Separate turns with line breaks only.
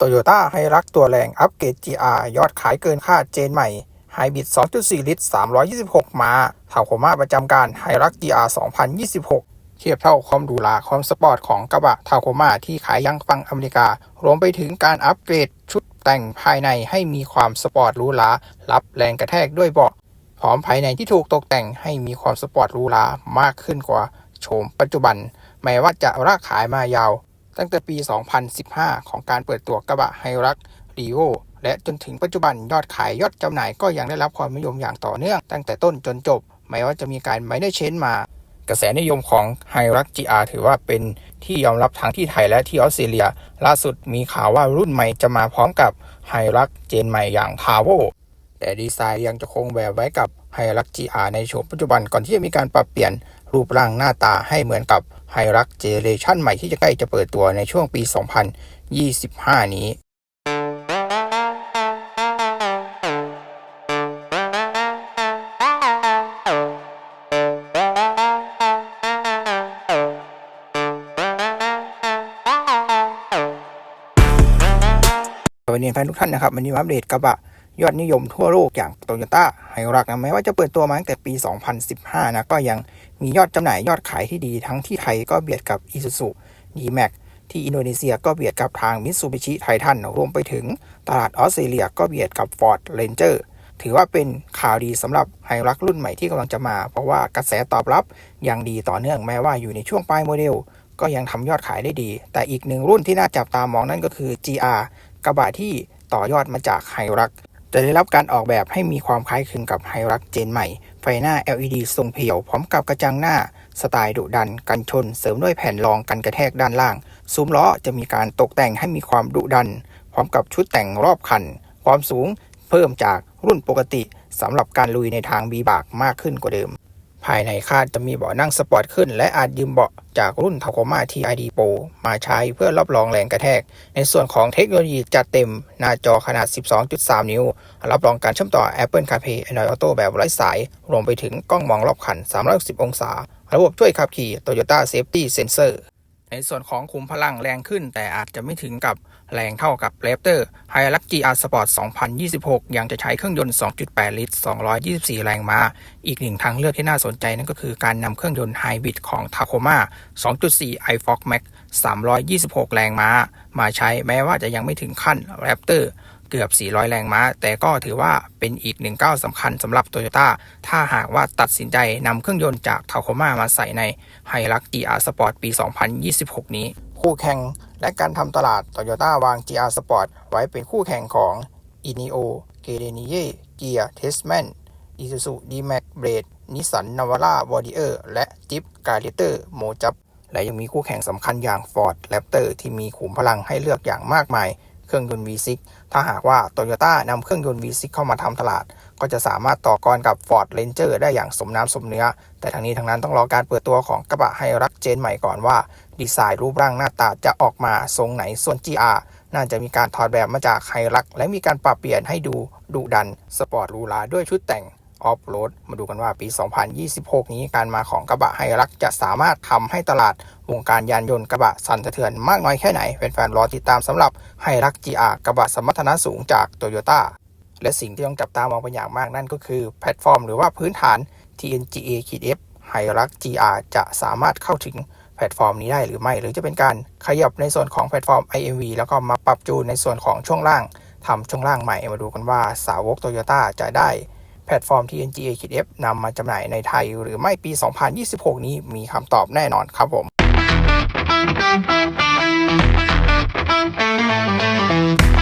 โตโยต้าให้รักตัวแรงอัปเกรด GR ยอดขายเกินคาดเจนใหม่ไฮบริด 2.4 ลิตร 326 ม้าทาวโคม่าประจำการไฮรัก GR 2026 เทียบเท่าความหรูหราความสปอร์ตของกระบะทาวโคม่าที่ขายยังฝั่งอเมริกา รวมไปถึงการอัปเกรดชุดแต่งภายในให้มีความสปอร์ตรูหรารับแรงกระแทกด้วยเบาะพร้อมภายในที่ถูกตกแต่งให้มีความสปอร์ตรูหรามากขึ้นกว่าโฉมปัจจุบันแม้ว่าจะรากขายมายาว ตั้งแต่ปี 2015 ของการเปิดตัวกระบะไฮรักรีโวและจนถึงปัจจุบันยอดขายยอดจำหน่ายก็ยังได้รับความนิยมอย่างต่อเนื่องตั้งแต่ต้นจนจบแม้ว่าจะมีการไม่ได้เชนมา กระแสนิยมของไฮรัก GR ถือว่าเป็นที่ยอมรับทั้งที่ไทยและที่ออสเตรเลีย ล่าสุดมีข่าวว่ารุ่นใหม่จะมาพร้อมกับไฮรักเจนใหม่อย่างทาโวแต่ดีไซน์ยังจะคงแบบไว้กับไฮรัก GR ในโฉมปัจจุบันก่อนที่จะมีการปรับเปลี่ยน รูปร่างหน้าตาให้เหมือนกับไฮรักเจเนเรชันใหม่ที่จะใกล้จะเปิดตัวในช่วงปี 2025 นี้สวัสดีแฟนทุกท่านนะครับวันนี้มาอัปเดตกระบะ ยอดนิยมทั่วโลกอย่างโตโยต้าไฮรักนะแม้ว่าจะเปิดตัวมาตั้งแต่ปี 2015 นะก็ยังมียอดจำหน่ายยอดขายที่ดีทั้งที่ไทยก็เบียดกับ Isuzu D-Max ที่อินโดนีเซียก็เบียดกับทางมิตซูบิชิไททันรวมไปถึงตลาดออสเตรเลียก็เบียดกับ Ford Ranger ถือว่าเป็นข่าวดีสำหรับไฮรักรุ่นใหม่ที่กำลังจะมา เพราะว่ากระแสตอบรับยังดีต่อเนื่องแม้ว่าอยู่ในช่วงปลายโมเดล ก็ยังทำยอดขายได้ดี แต่อีกหนึ่งรุ่นที่น่าจับตามองนั่นก็คือ GR กระบะที่ต่อยอดมาจากไฮรัก จะได้รับการออกแบบให้มีความคล้ายคลึงกับไฮรักเจนใหม่ ไฟหน้า LED ทรงเพียว พร้อมกับกระจังหน้า สไตล์ดุดัน กันชน เสริมด้วยแผ่นรองกันกระแทกด้านล่าง ซุ้มล้อจะมีการตกแต่งให้มีความดุดัน พร้อมกับชุดแต่งรอบคัน ความสูงเพิ่มจากรุ่นปกติสำหรับการลุยในทางบีบากมากขึ้นกว่าเดิม ภายในคาดจะมีเบาะนั่งสปอร์ตขึ้น และอาจยืมเบาะจากรุ่น Tacoma TID Pro มาใช้เพื่อรับรองแรงกระแทก ในส่วนของเทคโนโลยีจัดเต็ม หน้าจอขนาด 12.3 นิ้ว รับรองการเชื่อมต่อ Apple CarPlay Android Auto แบบไร้สาย รวมไปถึงกล้องมองรอบคัน 360 องศา ระบบช่วยขับขี่ Toyota Safety Sensor ในส่วนของคุมพลังแรงขึ้น แต่อาจจะไม่ถึงกับแรงเท่ากับแรปเตอร์ไฮรักจีอาร์สปอร์ต2026 ยังจะใช้เครื่องยนต์ 2.8 ลิตร 224 แรงม้า อีกหนึ่งทางเลือกที่น่าสนใจนั่นก็คือการนำเครื่องยนต์ไฮบริดของ Tacoma 2.4 iFox Max 326 แรงม้า มาใช้แม้ว่าจะยังไม่ถึงขั้น Raptor เกือบ 400 แรงม้า แต่ก็ถือว่าเป็นอีกหนึ่งก้าวสำคัญสำหรับ Toyota ถ้าหากว่าตัดสินใจนำเครื่องยนต์จาก Tacoma มาใส่ใน Hilux GR Sport ปี 2026 นี้ คู่แข่งและการทำตลาด Toyota วาง GR Sport ไว้เป็นคู่แข่งของ Ineo g r e n i e Gear Testman Isuzu D-Max Blade Nissan Navara Warrior และ Jeep Gladiator m o j a b และยังมีคู่แข่งสำคัญอย่าง Ford Raptor ที่มีขุมพลังให้เลือกอย่างมากมาย เครื่องยนต์ V6 ถ้าหากว่า Toyota นำเครื่องยนต์ V6 เข้ามาทำตลาด ก็จะสามารถต่อกรกับ Ford Ranger ได้อย่างสมน้ำสมเนื้อ แต่ทั้งนี้ทั้งนั้นต้องรอการเปิดตัวของกระบะไฮรักเจนใหม่ก่อนว่า ดีไซน์รูปร่างหน้าตาจะออกมาทรงไหนส่วน GR น่าจะมีการถอดแบบมาจากไฮรัก และมีการปรับเปลี่ยนให้ดูดุดันสปอร์ตรูหราด้วยชุดแต่ง ออฟโรดมาดูกันว่าปี 2026 นี้การมาของกระบะไฮรักจะสามารถทำให้ตลาดวงการยานยนต์กระบะสั่นสะเทือนมากน้อยแค่ไหนแฟนๆรอติดตามสำหรับไฮรัก GR กระบะสมรรถนะสูงจากโตโยต้าและสิ่งที่ต้องจับตามองเป็นอย่างมากนั่นก็คือแพลตฟอร์มหรือว่าพื้นฐาน TNGA F ไฮรัก GR จะสามารถเข้าถึงแพลตฟอร์มนี้ได้หรือไม่ หรือจะเป็นการขยับในส่วนของแพลตฟอร์ม IMV แล้วก็มาปรับจูนในส่วนของช่วงล่างทำช่วงล่างใหม่มาดูกันว่าสาวกโตโยต้าจะได้ แพลตฟอร์ม TNGA F นำมาจำหน่ายในไทยหรือไม่ปี 2026 นี้มีคำตอบแน่นอนครับผม「